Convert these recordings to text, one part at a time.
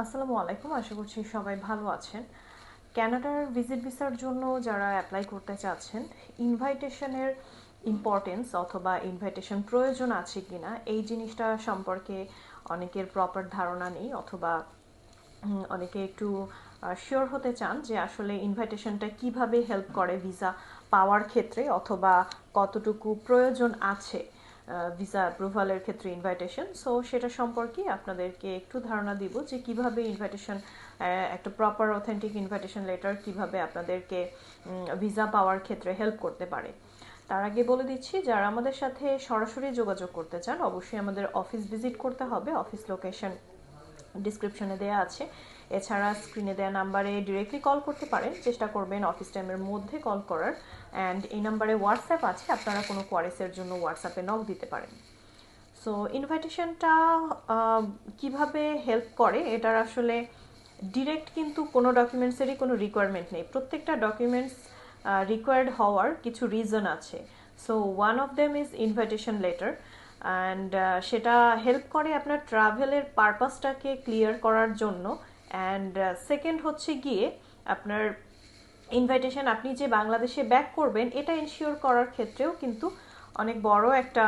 আসসালামু আলাইকুম, আশা করছি সবাই ভালো আছেন। ক্যানাডার ভিজিট ভিসার জন্য যারা অ্যাপ্লাই করতে চাচ্ছেন ইনভাইটেশনের ইম্পর্টেন্স অথবা ইনভাইটেশন প্রয়োজন আছে কিনা, এই জিনিসটা সম্পর্কে অনেকের প্রপার ধারণা নেই অথবা অনেকে একটু শিওর হতে চান যে আসলে ইনভাইটেশনটা কীভাবে হেল্প করে ভিসা পাওয়ার ক্ষেত্রে অথবা কতটুকু প্রয়োজন আছে। ভিসা অ্যাপ্রুভালের ক্ষেত্রে ইনভাইটেশন সো সেটা সম্পর্কে আপনাদেরকে একটু ধারণা দিব যে কীভাবে ইনভাইটেশন একটা প্রপার অথেন্টিক ইনভাইটেশন লেটার কীভাবে আপনাদেরকে ভিসা পাওয়ার ক্ষেত্রে হেল্প করতে পারে। তার আগে বলে দিচ্ছি, যারা আমাদের সাথে সরাসরি যোগাযোগ করতে চান, অবশ্যই আমাদের অফিস ভিজিট করতে হবে অফিস লোকেশন ডিসক্রিপশনে দেওয়া আছে। এছাড়া স্ক্রিনে দেওয়া নাম্বারে ডিরেক্টলি কল করতে পারেন। চেষ্টা করবেন অফিস টাইমের মধ্যে কল করার। অ্যান্ড এই নাম্বারে হোয়াটসঅ্যাপ আছে। আপনারা কোনো কোয়ারিসের জন্য হোয়াটসঅ্যাপে নক দিতে পারেন। সো ইনভাইটেশনটা কীভাবে হেল্প করে? এটার আসলে ডিরেক্ট কিন্তু কোনো ডকুমেন্টসেরই কোনো রিকোয়ারমেন্ট নেই। প্রত্যেকটা ডকুমেন্টস রিকোয়ার্ড হওয়ার কিছু রিজন আছে। So one of them is invitation letter and সেটা হেল্প করে আপনার ট্রাভেলের পারপাসটাকে ক্লিয়ার করার জন্য। অ্যান্ড সেকেন্ড হচ্ছে গিয়ে আপনার ইনভাইটেশন আপনি যে বাংলাদেশে ব্যাক করবেন, এটা ইনশিওর করার ক্ষেত্রেও কিন্তু অনেক বড় একটা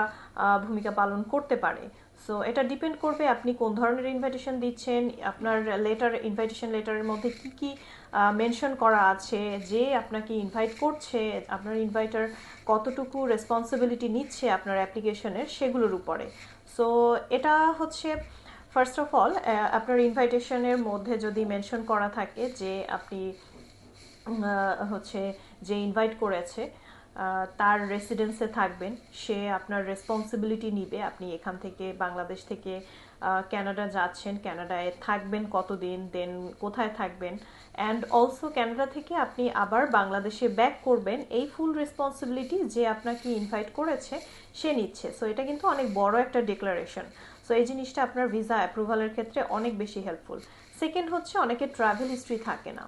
ভূমিকা পালন করতে পারে। সো এটা ডিপেন্ড করবে আপনি কোন ধরনের ইনভাইটেশন দিচ্ছেন, আপনার লেটার ইনভাইটেশন লেটারের মধ্যে কি কি মেনশন করা আছে, যে আপনাকে ইনভাইট করছে, আপনার ইনভাইটার কতটুকু রেসপন্সিবিলিটি নিচ্ছে আপনার অ্যাপ্লিকেশনের সেগুলোর উপরে। সো এটা হচ্ছে ফার্স্ট অফ অল আপনার ইনভাইটেশনের মধ্যে যদি মেনশন করা থাকে যে আপনি হচ্ছে যে ইনভাইট করেছে তার রেসিডেন্সে থাকবেন। সে আপনার রেসপন্সিবিলিটি নিবে। আপনি এখান থেকে বাংলাদেশ থেকে কানাডা যাচ্ছেন। কানাডায় থাকবেন কতদিন দেন কোথায় থাকবেন? অ্যান্ড অলসো কানাডা থেকে আপনি আবার বাংলাদেশে ব্যাক করবেন। এই ফুল রেসপন্সিবিলিটি যে আপনাকে ইনভাইট করেছে, সে নিচ্ছে। সো এটা কিন্তু অনেক বড় একটা ডিক্লারেশন সো এই জিনিসটা আপনার ভিসা অ্যাপ্রুভালের ক্ষেত্রে অনেক বেশি হেল্পফুল সেকেন্ড হচ্ছে, অনেকের ট্রাভেল হিস্ট্রি থাকে না।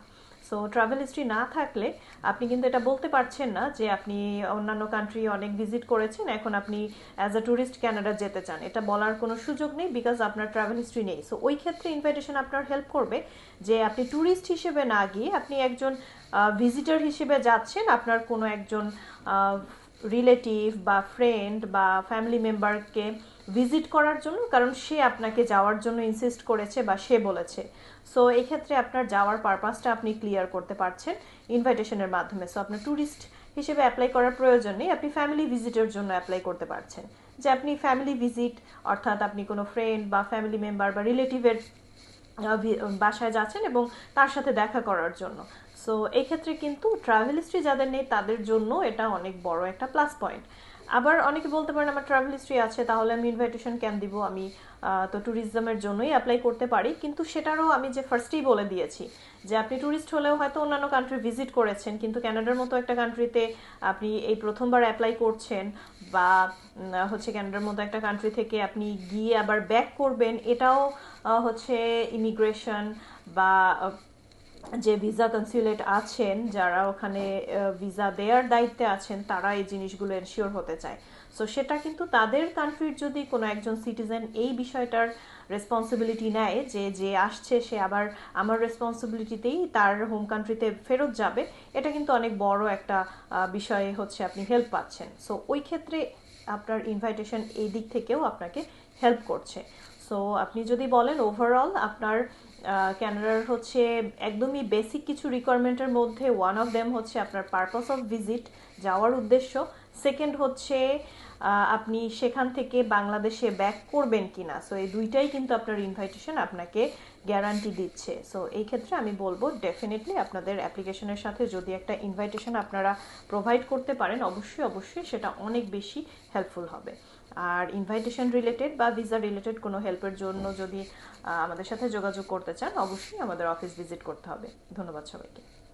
সো ট্রাভেল হিস্ট্রি না থাকলে আপনি কিন্তু এটা বলতে পারছেন না যে আপনি অন্যান্য কান্ট্রি অনেক ভিজিট করেছেন, এখন আপনি অ্যাজ আ ট্যুরিস্ট ক্যানাডা যেতে চান। এটা বলার কোনো সুযোগ নেই বিকজ আপনার ট্রাভেল হিস্ট্রি নেই। সো ওই ক্ষেত্রে ইনভাইটেশন আপনার হেল্প করবে যে আপনি ট্যুরিস্ট হিসেবে না গিয়ে আপনি একজন ভিজিটার হিসেবে যাচ্ছেন, আপনার কোনো একজন রিলেটিভ বা ফ্রেন্ড বা ফ্যামিলি মেম্বারকে ভিজিট করার জন্য, কারণ সে আপনাকে যাওয়ার জন্য ইনসিস্ট করেছে বা সে বলেছে। সো এক্ষেত্রে আপনার যাওয়ার পারপাসটা আপনি ক্লিয়ার করতে পারছেন ইনভাইটেশনের মাধ্যমে। সো আপনার ট্যুরিস্ট হিসেবে অ্যাপ্লাই করার প্রয়োজন নেই, আপনি ফ্যামিলি ভিজিটের জন্য অ্যাপ্লাই করতে পারছেন। যে আপনি ফ্যামিলি ভিজিট অর্থাৎ আপনি কোনো ফ্রেন্ড বা ফ্যামিলি মেম্বার বা রিলেটিভের বাসায় যাচ্ছেন এবং তার সাথে দেখা করার জন্য। সো এক্ষেত্রে কিন্তু ট্রাভেল হিস্ট্রি যাদের নেই, তাদের জন্য এটা অনেক বড় একটা প্লাস পয়েন্ট আবার অনেকে বলতে পারেন আমার ট্রাভেল হিস্ট্রি আছে, তাহলে আমি ইনভাইটেশন কেন দিব? আমি তো ট্যুরিজমের জন্যই অ্যাপ্লাই করতে পারি। কিন্তু সেটারও আমি যে ফার্স্টেই বলে দিয়েছি যে আপনি ট্যুরিস্ট হলেও হয়তো অন্যান্য কান্ট্রি ভিজিট করেছেন, কিন্তু কানাডার মতো একটা কান্ট্রিতে আপনি এই প্রথমবার অ্যাপ্লাই করছেন বা হচ্ছে ক্যানাডার মতো একটা কান্ট্রি থেকে আপনি গিয়ে আবার ব্যাক করবেন, এটাও হচ্ছে ইমিগ্রেশন বা যে ভিসা কনসুলেট আছেন, যারা ওখানে ভিসা দেওয়ার দায়িত্বে আছেন, তারা এই জিনিসগুলো এনশিওর হতে চায়। সো সেটা কিন্তু তাদের কান্ট্রির যদি কোনো একজন সিটিজেন এই বিষয়টার রেসপন্সিবিলিটি নেয়, যে যে আসছে, সে আবার আমার রেসপন্সিবিলিটিতেই তার হোম কান্ট্রিতে ফেরত যাবে, এটা কিন্তু অনেক বড় একটা বিষয়ে হচ্ছে আপনি হেল্প পাচ্ছেন। সো ওই ক্ষেত্রে আপনার ইনভাইটেশন এই দিক থেকেও আপনাকে হেল্প করছে। সো আপনি যদি বলেন ওভারঅল আপনার ক্যানাডার হচ্ছে একদমই বেসিক কিছু রিকোয়ারমেন্টের মধ্যে ওয়ান অফ দেম হচ্ছে আপনার পারপাস অফ ভিজিট যাওয়ার উদ্দেশ্য। সেকেন্ড হচ্ছে আপনি সেখান থেকে বাংলাদেশে ব্যাক করবেন কিনা। সো এই দুইটাই কিন্তু আপনার ইনভাইটেশন আপনাকে গ্যারান্টি দিচ্ছে। সো এই ক্ষেত্রে আমি বলব ডেফিনেটলি আপনাদের অ্যাপ্লিকেশনের সাথে যদি একটা ইনভাইটেশন আপনারা প্রোভাইড করতে পারেন, অবশ্যই অবশ্যই সেটা অনেক বেশি হেল্পফুল হবে। আর ইনভাইটেশন রিলেটেড বা ভিসা রিলেটেড কোনো হেল্পের জন্য যদি আমাদের সাথে যোগাযোগ করতে চান, অবশ্যই আমাদের অফিস ভিজিট করতে হবে। ধন্যবাদ সবাইকে।